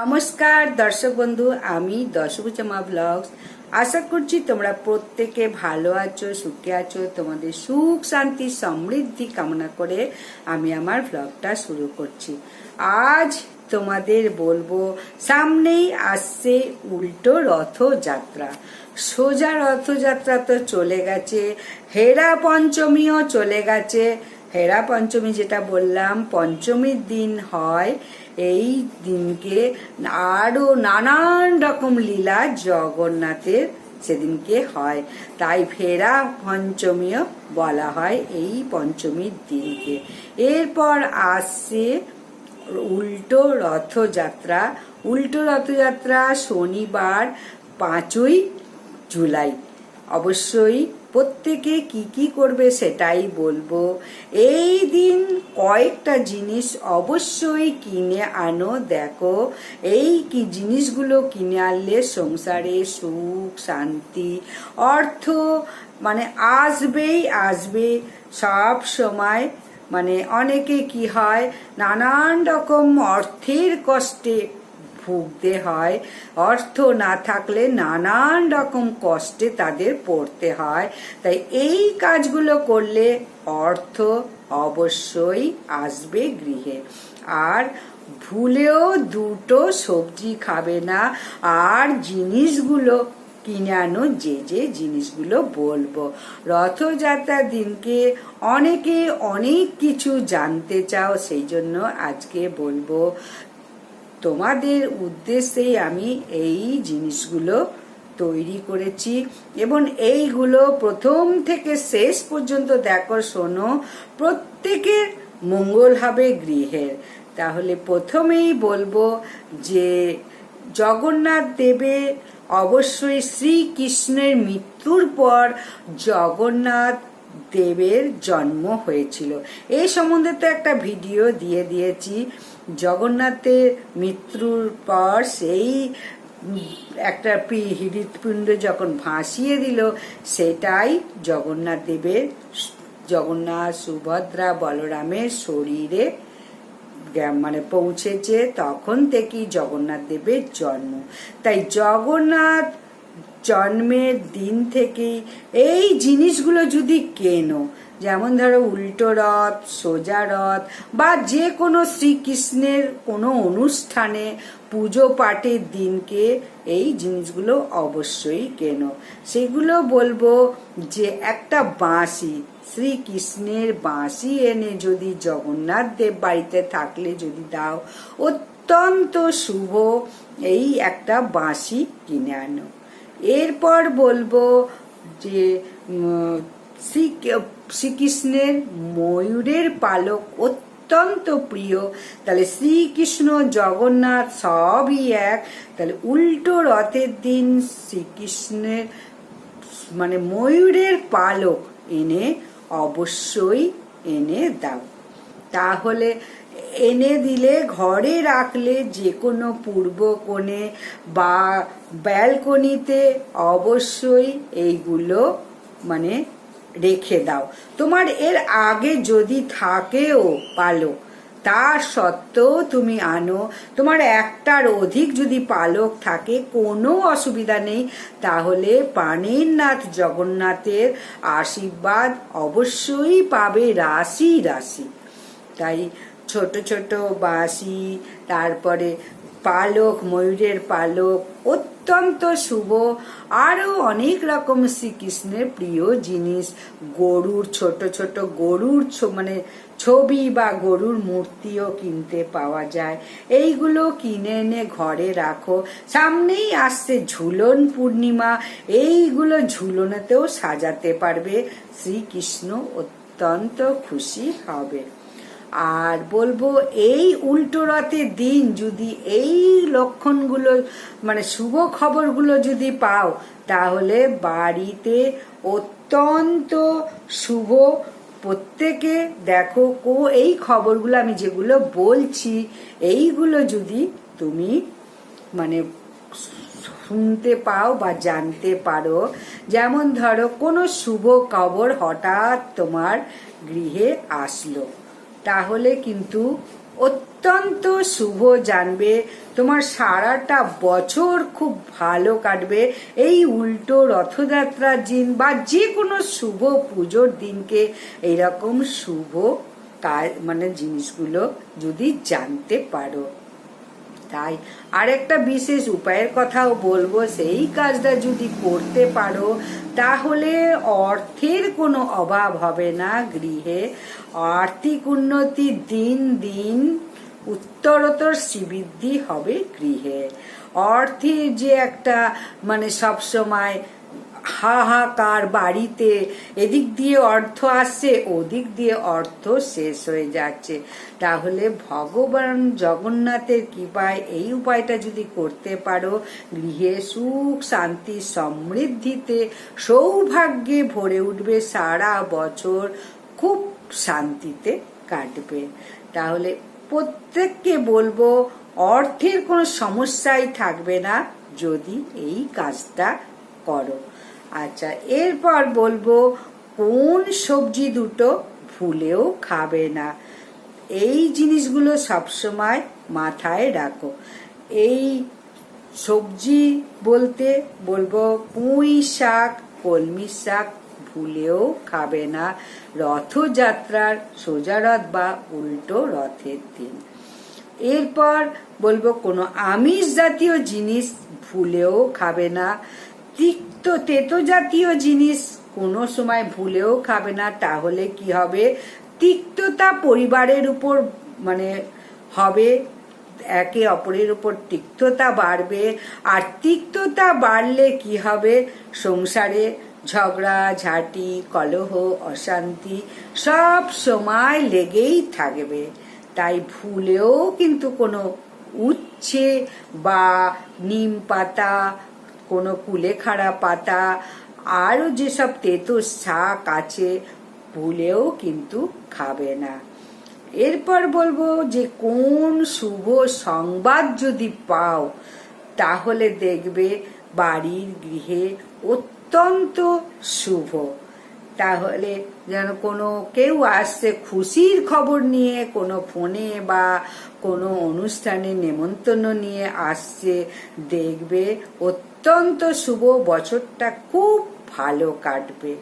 নমস্কার, দর্শক বন্ধু, আমি দশভুজামা ব্লগস। আশা করছি তোমরা প্রত্যেকে ভালো আছো, সুখে আছো, তোমাদের সুখ, শান্তি, সমৃদ্ধি কামনা করে আমি আমার ব্লগটা শুরু করছি। আজ তোমাদের বলব, সামনেই আসছে উল্টো রথযাত্রা। সোজা রথযাত্রা তো চলে গেছে, হেরা পঞ্চমীও চলে গেছে। হেরা পঞ্চমী যেটা বললাম, পঞ্চমীর দিন হয় এই দিনকে আরও নানান রকম লীলা জগন্নাথের সেদিনকে হয়। তাই ফেরা পঞ্চমীও বলা হয় এই পঞ্চমীর দিনকে। এরপর আসছে উল্টো রথযাত্রা। উল্টো রথযাত্রা শনিবার পাঁচই জুলাই। অবশ্যই প্রত্যেকে কি কি করবে সেটাই বলব। এই দিন কয়েকটা জিনিস অবশ্যই কিনে আনো, দেখো। এই কি জিনিসগুলো কিনে আনলে সংসারে সুখ, শান্তি, অর্থ মানে আসবেই আসবে। সব সময় মানে অনেকে কি হয়, নানান রকম অর্থের কষ্টে ভুগতে হয়। অর্থ না থাকলে নানান রকম কষ্টে তাদের পড়তে হয়। তাই এই কাজগুলো করলে অর্থ অবশ্যই আসবে গৃহে। আর ভুলেও দুটো সবজি খাবে না। আর জিনিসগুলো কিনে আনো, যে যে জিনিসগুলো বলব। রথযাত্রার দিনকে অনেকে অনেক কিছু জানতে চাও, সেই জন্য আজকে বলব তোমাদের উদ্দেশ্যেই আমি এই জিনিসগুলো তৈরি করেছি। এবং এইগুলো প্রথম থেকে শেষ পর্যন্ত দেখো, শোনো, প্রত্যেকের মঙ্গল হবে গৃহের। তাহলে প্রথমেই বলব যে জগন্নাথ দেবে, অবশ্যই শ্রীকৃষ্ণের মৃত্যুর পর জগন্নাথ দেবের জন্ম হয়েছিল। এই সম্বন্ধে তো একটা ভিডিও দিয়ে দিয়েছি। জগন্নাথের মৃত্যুর পর সেই একটা হৃদপিণ্ড যখন ভাসিয়ে দিল, সেটাই জগন্নাথ দেবের জগন্নাথ সুভদ্রা বলরামের শরীরে মানে পৌঁছেছে, তখন থেকেই জগন্নাথ দেবের জন্ম। তাই জগন্নাথ জন্মের দিন থেকেই এই জিনিসগুলো যদি কেনো যেমন ধরো উল্টো রথ, সোজা রথ, বা যে কোনো শ্রীকৃষ্ণের কোনো অনুষ্ঠানে পুজো পাঠের দিনকে এই জিনিসগুলো অবশ্যই কেনো। সেগুলো বলব যে একটা বাঁশি, শ্রীকৃষ্ণের বাঁশি এনে যদি জগন্নাথ দেব বাড়িতে থাকলে যদি দাও, অত্যন্ত শুভ এই একটা বাঁশি কিনে আনো। এরপর বলব যে শ্রীকৃষ্ণের ময়ূরের পালক অত্যন্ত প্রিয়। তাহলে শ্রীকৃষ্ণ, জগন্নাথ সবই এক। তাহলে উল্টো রথের দিন শ্রীকৃষ্ণের মানে ময়ূরের পালক এনে অবশ্যই এনে দাও। তাহলে এনে দিলে, ঘরে রাখলে যে কোনো পূর্ব কোণে বা ব্যালকনিতে অবশ্যই এইগুলো মানে রেখে দাও। তোমার এর আগে যদি থাকেও পালক তার সত্ত্বেও তুমি আনো। তোমার একটার অধিক যদি পালক থাকে, কোনো অসুবিধা নেই। তাহলে পানির নাথ জগন্নাথের আশীর্বাদ অবশ্যই পাবে রাশি রাশি। তাই ছোট ছোট বাঁশি, তারপরে পালক, ময়ূরের পালক অত্যন্ত শুভ। আরও অনেক রকম শ্রীকৃষ্ণের প্রিয় জিনিস। গরুর, ছোট ছোট গরুর মানে ছবি বা গরুর মূর্তিও কিনতে পাওয়া যায়। এইগুলো কিনে এনে ঘরে রাখো। সামনেই আসছে ঝুলন পূর্ণিমা। এইগুলো ঝুলনেতেও সাজাতে পারবে। শ্রীকৃষ্ণ অত্যন্ত খুশি হবে। আর বলব, এই উল্টো রথের দিন যদি এই লক্ষণগুলো মানে শুভ খবরগুলো যদি পাও, তাহলে বাড়িতে অত্যন্ত শুভ। প্রত্যেকে দেখো কো, এই খবরগুলো আমি যেগুলো বলছি, এইগুলো যদি তুমি মানে শুনতে পাও বা জানতে পারো, যেমন ধরো কোনো শুভ খবর হঠাৎ তোমার গৃহে আসলো। তাহলে কিন্তু অত্যন্ত শুভ জানবে। তোমার সারাটা বছর খুব ভালো কাটবে। এই উল্টো রথযাত্রার দিন বা যে কোনো শুভ পুজোর দিনকে এইরকম শুভ কাজ মানে জিনিসগুলো যদি জানতে পারো। তাই আরেকটা বিশেষ উপায়ের কথাও বলব, সেই কাজটা যদি করতে পারো, তাহলে অর্থের কোনো অভাব হবে না গৃহে। আর্থিক উন্নতি দিন দিন উত্তরোত্তর শ্রীবৃদ্ধি হবে গৃহে। অর্থের যে একটা মানে সবসময় হাহাকার বাড়িতে। এদিক দিয়ে অর্থ আসছে, ওদিক দিয়ে অর্থ শেষ হয়ে যাচ্ছে। তাহলে ভগবান জগন্নাথের কৃপায় এই উপায়টা যদি করতে পারো, গৃহে সুখ, শান্তি, সমৃদ্ধিতে সৌভাগ্যে ভরে উঠবে সারা বছর, খুব শান্তিতে কাটবে। তাহলে প্রত্যেককে বলব, অর্থের কোনো সমস্যাই থাকবে না যদি এই কাজটা করো। আচ্ছা এরপর বলব কোন সবজি দুটো ভুলেও খাবে না। এই জিনিসগুলো সবসময় মাথায় রাখো। এই সবজি বলতে বলব পুঁই শাক, কলমি শাক ভুলেও খাবে না। রথযাত্রার সোজা রথ বা উল্টো রথের দিন। এরপর বলব কোনো আমিষ জাতীয় জিনিস ভুলেও খাবে না। তিক্ত তেতো জাতীয় জিনিস। কোনো সময় ভুলেও খাবে না, তাহলে কি হবে? তিক্ততা পরিবারের উপর মানে হবে, একে অপরের উপর তিক্ততা বাড়বে। আর তিক্ততা বাড়লে কি হবে? সংসারে ঝগড়া, ঝাঁটি, কলহ, অশান্তি সব সময় লেগেই থাকবে। তাই ভুলেও কিন্তু কোনো উচ্ছে বা নিম পাতা কোনো কুলেখাড়া পাতা, আরও যেসব তেতো শাক আছে ভুলেও কিন্তু খাবে না। এরপর বলব যে কোন শুভ সংবাদ যদি পাও, তাহলে দেখবে বাড়ির গৃহে অত্যন্ত শুভ। তাহলে যেন কোনো কেউ আসছে খুশির খবর নিয়ে, কোনো ফোনে বা কোনো অনুষ্ঠানে নেমন্তন্ন নিয়ে আসছে, দেখবে অত্যন্ত শুভ বছরটা খুব ভালো কাটবে।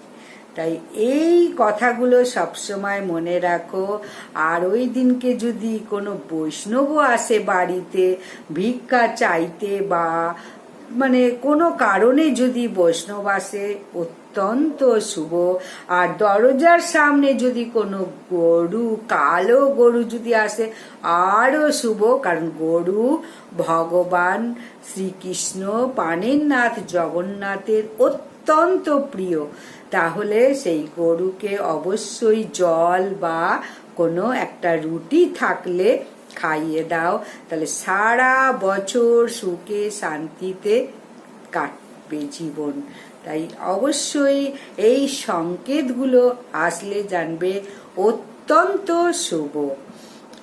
তাই এই কথাগুলো সবসময় মনে রাখো। আর ওই দিনকে যদি কোনো বৈষ্ণব আসে বাড়িতে, ভিক্ষা চাইতে বা মানে কোনো কারণে যদি বৈষ্ণব আসে অত্যন্ত শুভ। আর দরজার সামনে যদি কোনো গরু, কালো গরু যদি আসে আরও শুভ, কারণ গরু ভগবান শ্রীকৃষ্ণ পানের নাথ জগন্নাথের অত্যন্ত প্রিয়। তাহলে সেই গরুকে অবশ্যই জল বা কোনো একটা রুটি থাকলে খাইয়ে দাও। তাহলে সারা বছর সুখে শান্তিতে কাটবে জীবন। তাই অবশ্যই এই সংকেতগুলো আসলে জানবে অত্যন্ত শুভ।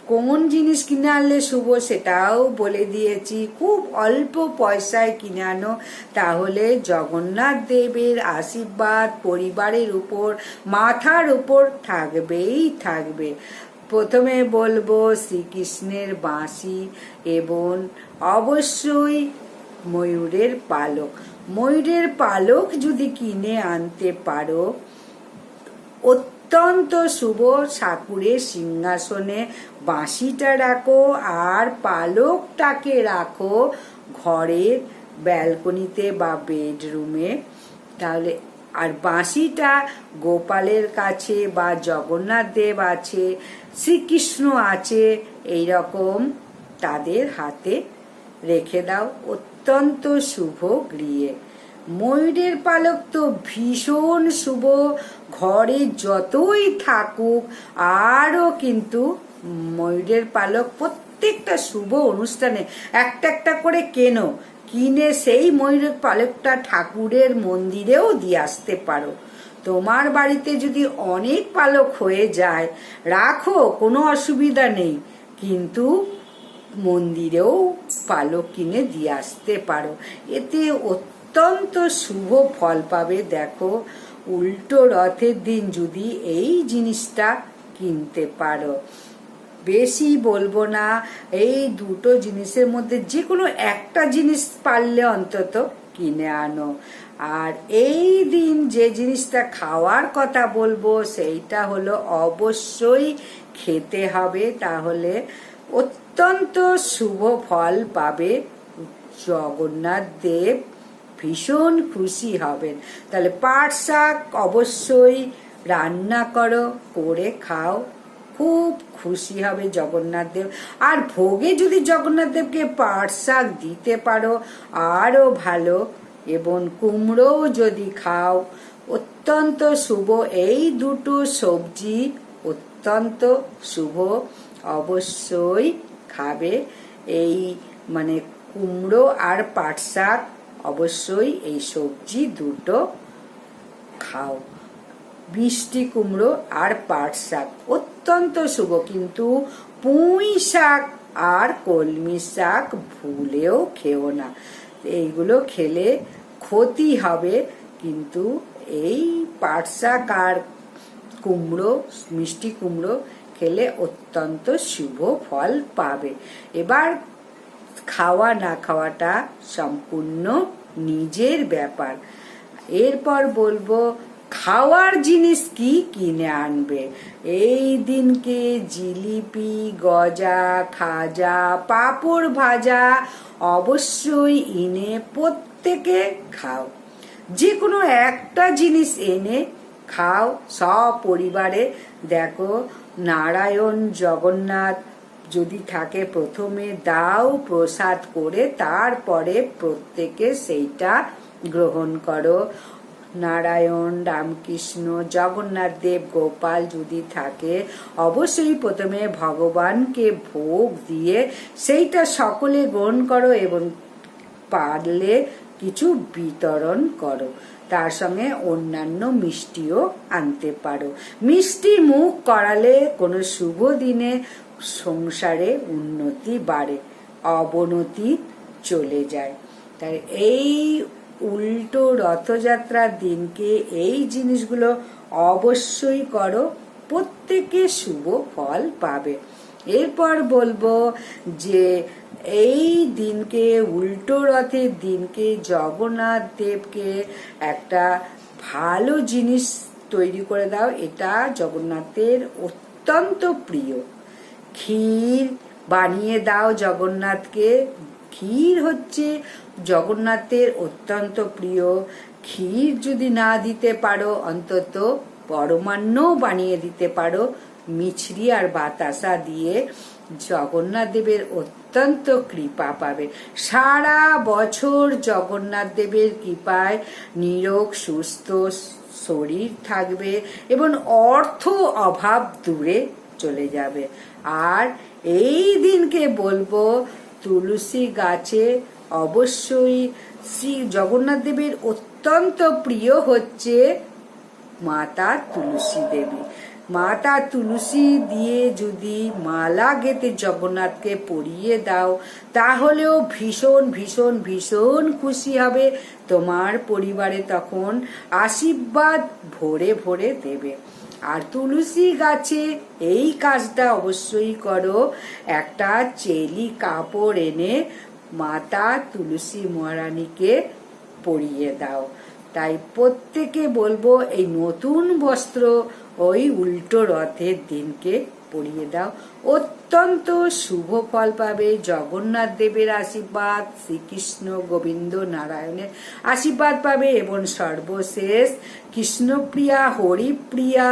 কোন জিনিস কিনে আনলে শুভ সেটাও বলে দিয়েছি। খুব অল্প পয়সায় কিনে আনো। তাহলে জগন্নাথ দেবের আশীর্বাদ পরিবারের উপর, মাথার উপর থাকবেই থাকবে। প্রথমে বলব শ্রীকৃষ্ণের বাঁশি এবং অবশ্যই ময়ূরের পালক। ময়ূরের পালক যদি কিনে আনতে পারো, অত্যন্ত শুভ ঠাকুরের সিংহাসনে বাঁশিটা রাখো আর পালকটাকে রাখো ঘরের ব্যালকনিতে বা বেডরুমে। তাহলে, আর বাঁশিটা গোপালের কাছে বা জগন্নাথ দেব আছে, শ্রীকৃষ্ণ আছে এই রকম তাদের হাতে রেখে দাও। অত্যন্ত শুভ গৃহে। ময়ূরের পালক তো ভীষণ শুভ। ঘরে যতই থাকুক, আরও কিন্তু ময়ূরের পালক প্রত্যেকটা শুভ অনুষ্ঠানে একটা একটা করে কেনো, কিনে সেই ময়ূরের পালকটা ঠাকুরের মন্দিরেও দিয়ে আসতে পারো। তোমার বাড়িতে যদি অনেক পালক হয়ে যায়, রাখো, কোনো অসুবিধা নেই। কিন্তু মন্দিরেও পালক কিনে দিয়ে আসতে পারো। এতে অত্যন্ত শুভ ফল পাবে, দেখো। উল্টো রথের দিন যদি এই জিনিসটা কিনতে পারো। বেশি বলব না, এই দুটো জিনিসের মধ্যে যে কোনো একটা জিনিস পারলে অন্তত কিনে আনো। আর এই দিন যে জিনিসটা খাওয়ার কথা বলব, সেইটা হলো অবশ্যই খেতে হবে। তাহলে অত্যন্ত শুভ ফল পাবে। জগন্নাথ দেব ভীষণ খুশি হবেন। তাহলে পাট শাক অবশ্যই রান্না করো, করে খাও। খুব খুশি হবে জগন্নাথ দেব। আর ভোগে যদি জগন্নাথ দেবকে পাট শাক দিতে পারো, আরও ভালো। এবং কুমড়োও যদি খাও, অত্যন্ত শুভ। এই দুটো সবজি অত্যন্ত শুভ। অবশ্যই খাবে। এই মানে কুমড়ো আর পাট শাক, অবশ্যই এই সবজি দুটো খাও। বৃষ্টি কুমড়ো আর পাট শাক অত্যন্ত শুভ, কিন্তু পুঁই শাক আর কলমি শাক ভুলেও খেও না। এইগুলো খেলে ক্ষতি হবে, কিন্তু এই পাট শাক আর কুমড়ো, মিষ্টি কুমড়ো খেলে অত্যন্ত শুভ ফল পাবে। এবার খাওয়া না খাওয়াটা সম্পূর্ণ নিজের ব্যাপার। এরপর বলব, খাওয়ার জিনিস কি কিনে আনবে? এই দিনকে জিলিপি, গজা, খাজা, পাঁপড় ভাজা অবশ্যই এনে প্রত্যেকে খাও। যে কোনো একটা জিনিস এনে খাও। সব পরিবারে দেখো নারায়ণ জগন্নাথ যদি থাকে প্রথমে দাও প্রসাদ করে, তারপরে প্রত্যেকে সেইটা গ্রহণ করো। নারায়ণ, রামকৃষ্ণ, জগন্নাথ দেব, গোপাল যদি থাকে, অবশ্যই প্রথমে ভগবানকে ভোগ দিয়ে সেইটা সকলে গ্রহণ করো এবং পারলে কিছু বিতরণ করো। তার সঙ্গে অন্যান্য মিষ্টিও আনতে পারো। মিষ্টি মুখ করালে কোনো শুভ দিনে সংসারে উন্নতি বাড়ে, অবনতি চলে যায়। তাই এই উল্টো রথযাত্রার দিনকে এই জিনিসগুলো অবশ্যই করো, প্রত্যেকে শুভ ফল পাবে। এরপর বলব যে এই দিনকে, উল্টো রথের দিনকে, জগন্নাথ দেবকে একটা ভালো জিনিস তৈরি করে দাও। এটা জগন্নাথের অত্যন্ত প্রিয়। ক্ষীর বানিয়ে দাও জগন্নাথকে। ক্ষীর হচ্ছে জগন্নাথের অত্যন্ত প্রিয়। ক্ষীর যদি না দিতে পারো, অন্তত পরমান্ন বানিয়ে দিতে পারো। মিছরি আর বাতাসা দিয়ে জগন্নাথ দেবের অত্যন্ত কৃপা পাবে। সারা বছর জগন্নাথ দেবের কৃপায় নিরোগ, সুস্থ শরীর থাকবে এবং অর্থ অভাব দূরে চলে যাবে। আর এই দিনকে বলব, তুলসী গাছে অবশ্যই শ্রী জগন্নাথ দেবের অত্যন্ত প্রিয় হচ্ছে মাতা তুলসী দেবী। মাতা তুলসী দিয়ে যদি মালা গেতে জগন্নাথকে পরিয়ে দাও, তাহলেও ভীষণ ভীষণ ভীষণ খুশি হবে। তোমার পরিবারে তখন আশীর্বাদ ভরে ভরে দেবে। আর তুলসী গাছে এই কাজটা অবশ্যই করো। একটা চেলি কাপড় এনে মাতা তুলসী মহারানীকে পরিয়ে দাও। তাই প্রত্যেকে বলব, এই নতুন বস্ত্র ওই উল্টো রথের দিনকে পড়িয়ে দাও। অত্যন্ত শুভ ফল পাবে জগন্নাথ দেবের আশীর্বাদ, শ্রীকৃষ্ণ গোবিন্দ নারায়ণের আশীর্বাদ পাবে এবং সর্বশেষ কৃষ্ণপ্রিয়া, হরিপ্রিয়া,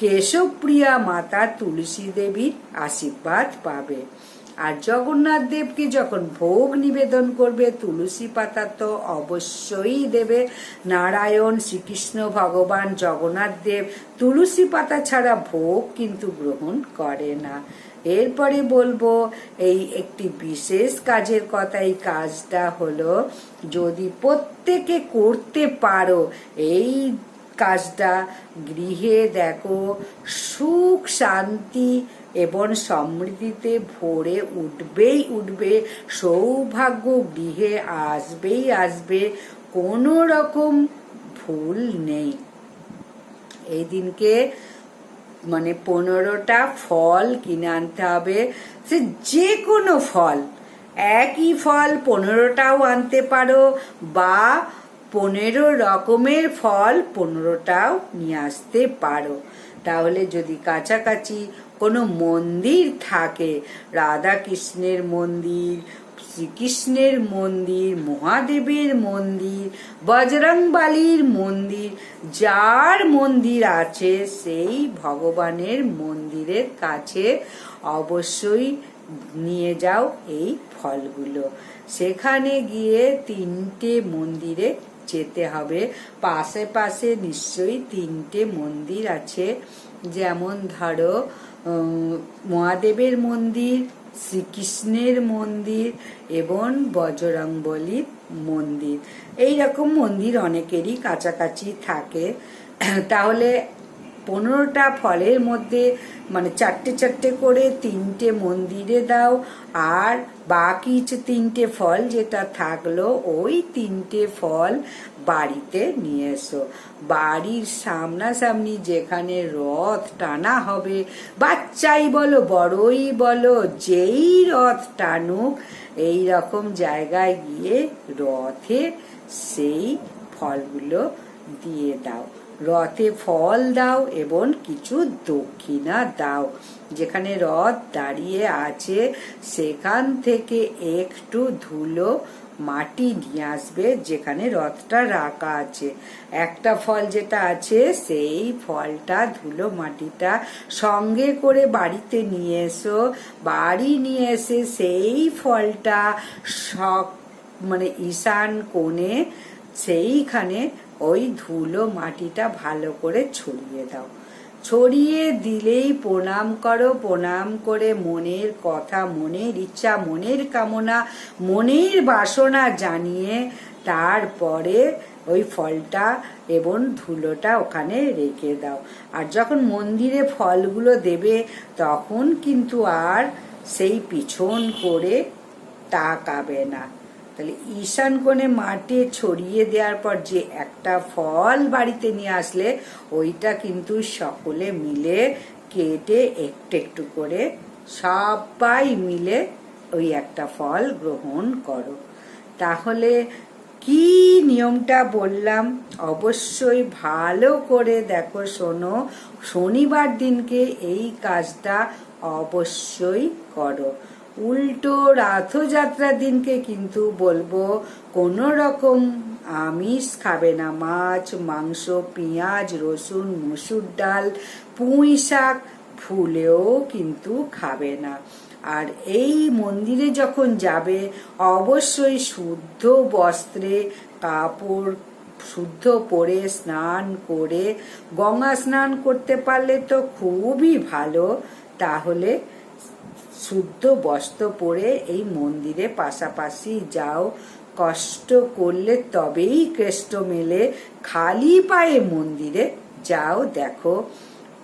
কেশবপ্রিয়া মাতা তুলসী দেবীর আশীর্বাদ পাবে। আর জগন্নাথ দেবকে যখন ভোগ নিবেদন করবে, তুলসী পাতা তো অবশ্যই দেবে। নারায়ণ, শ্রীকৃষ্ণ, ভগবান, জগন্নাথ দেব তুলসী পাতা ছাড়া ভোগ কিন্তু গ্রহণ করে না। এরপরে বলব, এই একটি বিশেষ কাজের কথা, এই কাজটা হলো যদি প্রত্যেকে করতে পারো, এই কাজটা গৃহে দেখো, সুখ, শান্তি এবং সমৃদ্ধিতে ভরে উঠবেই উঠবে, সৌভাগ্য গৃহে আসবেই আসবে, কোনো রকম ভুল নেই। এই দিনকে মানে পনেরোটা ফল কিনে আনতে হবে। সে যে কোনো ফল, একই ফল পনেরোটাও আনতে পারো বা পনেরো রকমের ফল পনেরোটাও নিয়ে আসতে পারো। তাহলে যদি কাছাকাছি কোনো মন্দির থাকে। রাধা কৃষ্ণের মন্দির, শ্রীকৃষ্ণের মন্দির, মহাদেবের মন্দির, বজরংবালির মন্দির, যার মন্দির আছে সেই ভগবানের মন্দিরের কাছে অবশ্যই নিয়ে যাও এই ফলগুলো। সেখানে গিয়ে তিনটে মন্দিরে যেতে হবে। পাশে পাশে নিশ্চয়ই তিনটে মন্দির আছে। যেমন ধরো মহাদেবের মন্দির শ্রীকৃষ্ণের মন্দির এবং বজরংবলীর মন্দির। এই রকম মন্দির অনেকেরই কাছাকাছি থাকে। তাহলে পনেরোটা ফলের মধ্যে মানে চারটে চারটে করে তিনটে মন্দিরে দাও, আর বাকি তিনটে ফল যেটা থাকল, ওই তিনটে ফল বাড়িতে নিয়ে এসো। বাড়ির সামনাসামনি যেখানে রথ টানা হবে, বাচ্চাই বলো, বড়ই বলো, যেই রথ টানুক, এই রকম জায়গায় গিয়ে রথে সেই ফলগুলো দিয়ে দাও। রথে ফল দাও এবং কিছু দক্ষিণা দাও। যেখানে রথ দাঁড়িয়ে আছে, সেখান থেকে একটু ধুলো মাটি নিয়ে আসবে যেখানে রথটা রাখা আছে। একটা ফল যেটা আছে, সেই ফলটা ধুলো মাটিটা সঙ্গে করে বাড়িতে নিয়ে এসো। বাড়ি নিয়ে এসে সেই ফলটা সব মানে ঈশান কোণে সেইখানে ওই ধুলো মাটিটা ভালো করে ছড়িয়ে দাও। ছড়িয়ে দিলেই প্রণাম করো, প্রণাম করে মনের কথা, মনের ইচ্ছা, মনের কামনা, মনের বাসনা জানিয়ে তারপরে ওই ফলটা এবং ধুলোটা ওখানে রেখে দাও। আর যখন মন্দিরে ফলগুলো দেবে, তখন কিন্তু আর সেই পিছন করে তাকাবে না। তাহলে ঈশান কোণে মাঠে ছড়িয়ে দেওয়ার পর যে একটা ফল বাড়িতে নিয়ে আসলে, ওইটা কিন্তু সকলে মিলে কেটে একটু একটু করে সবাই মিলে ওই একটা ফল গ্রহণ করো। তাহলে কি নিয়মটা বললাম? অবশ্যই ভালো করে দেখো, শোনো, শনিবার দিনকে এই কাজটা অবশ্যই করো। উল্টো রথযাত্রার দিনকে কিন্তু বলব কোনো রকম আমিষ খাবে না। মাছ, মাংস, পেঁয়াজ, রসুন, মুসুর ডাল, পুঁই শাক ফুলেও কিন্তু খাবে না। আর এই মন্দিরে যখন যাবে, অবশ্যই শুদ্ধ বস্ত্রে কাপড় শুদ্ধ পরে স্নান করে গঙ্গা স্নান করতে পারলে তো খুবই ভালো। তাহলে শুদ্ধ বস্ত্র পরে এই মন্দিরে পাশাপাশি যাও। কষ্ট করলে তবেই কেষ্ট মেলে। খালি পায়ে মন্দিরে যাও, দেখো।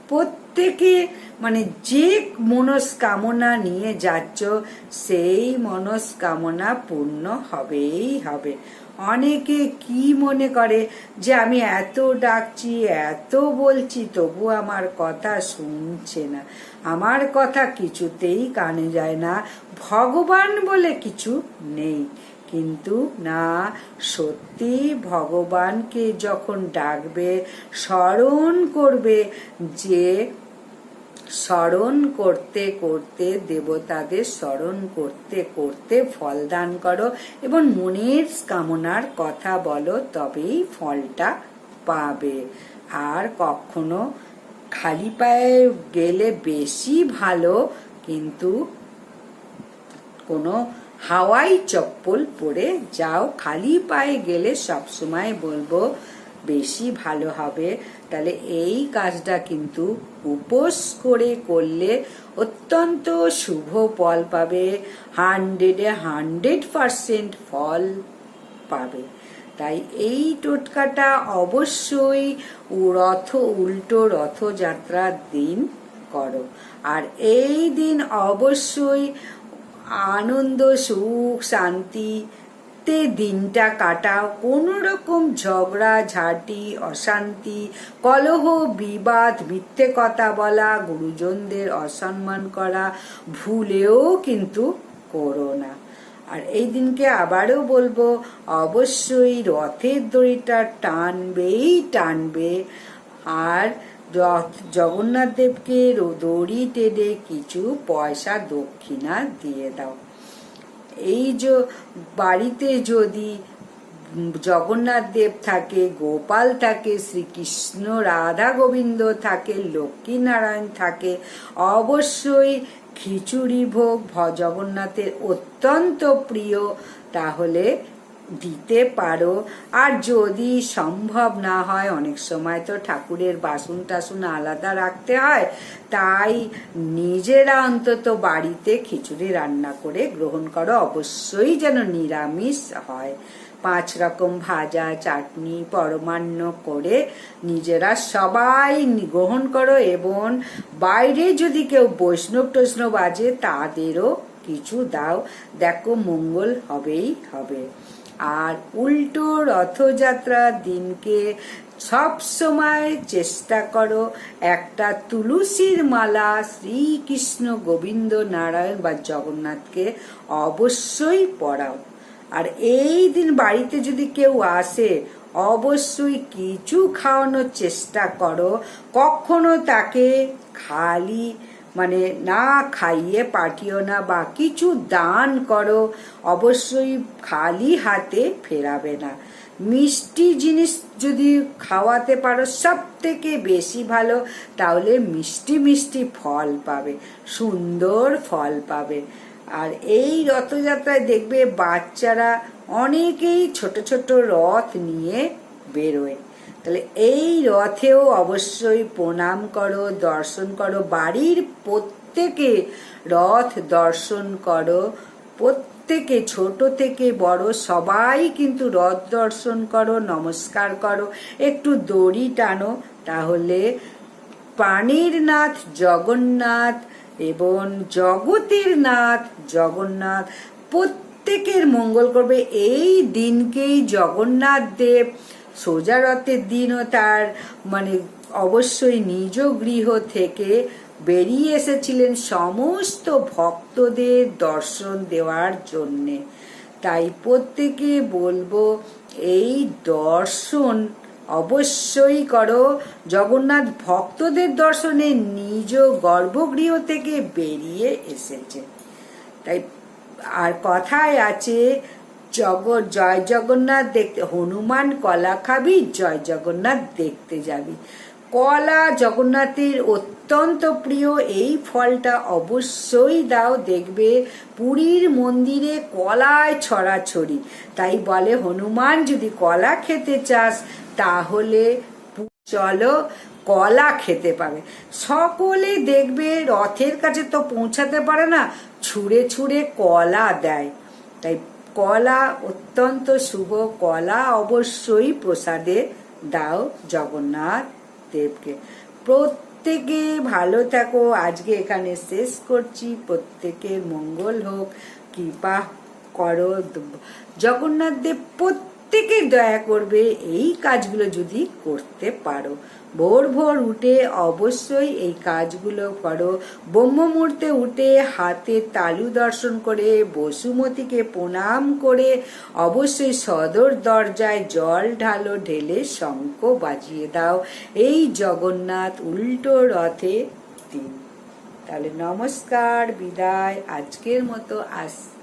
প্রত্যেকে মানে যে মনস্কামনা নিয়ে যাচ্ছ, সেই মনস্কামনা পূর্ণ হবেই হবে। অনেকে কি মনে করে যে আমি এত ডাকছি, এত বলছি, তবু আমার কথা শুনছে না। আমার কথা কিছুতেই কানে যায় না। ভগবান বলে কিছু নেই। কিন্তু না, সত্যি ভগবানকে যখন ডাকবে, স্মরণ করবে, যে স্মরণ করতে করতে, দেবতাদের স্মরণ করতে করতে ফল দান করো এবং মনের কামনার কথা বলো, তবেই ফলটা পাবে। আর কখনো খালি পায়ে গেলে বেশি ভালো, কিন্তু কোনো হাওয়াই চপ্পল পরে যাও। খালি পায়ে গেলে সবসময় বলব বেশি ভালো হবে। তাহলে এই কাজটা কিন্তু উপোস করে করলে অত্যন্ত শুভ ফল পাবে। হান্ড্রেডে হান্ড্রেড পারসেন্ট ফল পাবে। তাই এই টোটকাটা অবশ্যই রথ, উল্টো রথযাত্রার দিন করো। আর এই দিন অবশ্যই আনন্দ, সুখ শান্তি তে দিনটা কাটাও। কোনো রকম ঝগড়া, ঝাঁটি, অশান্তি, কলহ, বিবাদ, মিথ্যে কথা বলা, গুরুজনদের অসম্মান করা, ভুলেও কিন্তু করো না। আর এই দিনকে আবারও বলব, অবশ্যই রথের দড়িটা টানবেই টানবে। আর রথ, জগন্নাথ দেবকে দড়ি টেনে কিছু পয়সা দক্ষিণা দিয়ে দাও। এই যে, বাড়িতে যদি জগন্নাথ দেব থাকে, গোপাল থাকে, শ্রীকৃষ্ণ রাধা গোবিন্দ থাকে, লক্ষ্মী নারায়ণ থাকে। অবশ্যই খিচুড়ি ভোগ জগন্নাথের অত্যন্ত প্রিয়, তাহলে দিতে পারো। আর যদি সম্ভব না হয়, অনেক সময় তো ঠাকুরের বাসন টাসন আলাদা রাখতে হয়, তাই নিজেরা অন্তত বাড়িতে খিচুড়ি রান্না করে গ্রহণ করো। অবশ্যই যেন নিরামিষ হয়। পাঁচ রকম ভাজা চাটনি পরমান্ন করে নিজেরা সবাই গ্রহণ করো এবং বাইরে যদি কেউ বৈষ্ণব টৈষ্ণব আছে তাদেরও কিছু দাও। দেখো, মঙ্গল হবেই হবে। আর উল্টো রথযাত্রার দিনকে সব সময় চেষ্টা করো। একটা তুলসীর মালা শ্রীকৃষ্ণ গোবিন্দ নারায়ণ বা জগন্নাথকে অবশ্যই পরাও। আর এই দিন বাড়িতে যদি কেউ আসে, অবশ্যই কিছু খাওয়ানোর চেষ্টা করো। কখনো তাকে খালি মানে না খাইয়ে পাঠিও না বা কিছু দান করো, অবশ্যই খালি হাতে ফেরাবে না। মিষ্টি জিনিস যদি খাওয়াতে পারো সব থেকে বেশি ভালো, তাহলে মিষ্টি মিষ্টি ফল পাবে, সুন্দর ফল পাবে। আর এই রথযাত্রায় দেখবে বাচ্চারা অনেকেই ছোট ছোট রথ নিয়ে বেরোয়। তাহলে এই রথেও অবশ্যই প্রণাম করো, দর্শন করো, বাড়ির প্রত্যেকে রথ দর্শন করো। প্রত্যেকে ছোট থেকে বড় সবাই কিন্তু রথ দর্শন করো, নমস্কার করো, একটু দড়ি টানো। তাহলে প্রাণীর নাথ জগন্নাথ এবং জগতের নাথ, জগন্নাথ প্রত্যেকের মঙ্গল করবে। এই দিনকেই জগন্নাথ দেব সোজা রথের দিনও তার মানে অবশ্যই নিজ গৃহ থেকে বেরিয়ে এসেছিলেন সমস্ত ভক্তদের দর্শন দেওয়ার জন্যে। তাই প্রত্যেকে বলব, এই দর্শন অবশ্যই করো। জগন্নাথ ভক্তদের দর্শনে নিজ গর্ভগৃহ থেকে বেরিয়ে এসেছে। তাই আর কথায় আছে, জগ, জয় জগন্নাথ দেখতে, হনুমান কলা খাবি, জয় জগন্নাথ দেখতে যাবি। কলা জগন্নাথের অত্যন্ত প্রিয়, এই ফলটা অবশ্যই দাও, দেখবে পুরীর মন্দিরে কলায় ছড়াছড়ি। তাই বলে, হনুমান, যদি কলা খেতে চাস তাহলে চলো কলা খেতে পাবে। সকলে দেখবে রথের কাছে তো পৌঁছাতে পারে না, ছুঁড়ে ছুঁড়ে কলা দেয়। তাই কলা অত্যন্ত শুভ কলা, অবশ্যই প্রসাদে দাও জগন্নাথ দেবকে। প্রত্যেকে ভালো থাকো, আজকে এখানে শেষ করছি। প্রত্যেকের মঙ্গল হোক, কৃপা করো। জগন্নাথ দেব প্রত্যেকে দয়া করবে, এই কাজগুলো যদি করতে পারো। ভোর ভোর উঠে অবশ্যই এই কাজগুলো করো। ব্রহ্ম মুহূর্তে উঠে হাতে তালু দর্শন করে, বসুমতীকে প্রণাম করে, অবশ্যই সদর দরজায় জল ঢালো ঢেলে শঙ্খ বাজিয়ে দাও। এই জগন্নাথ উল্টো রথে দিন তাহলে নমস্কার, বিদায়, আজকের মতো আস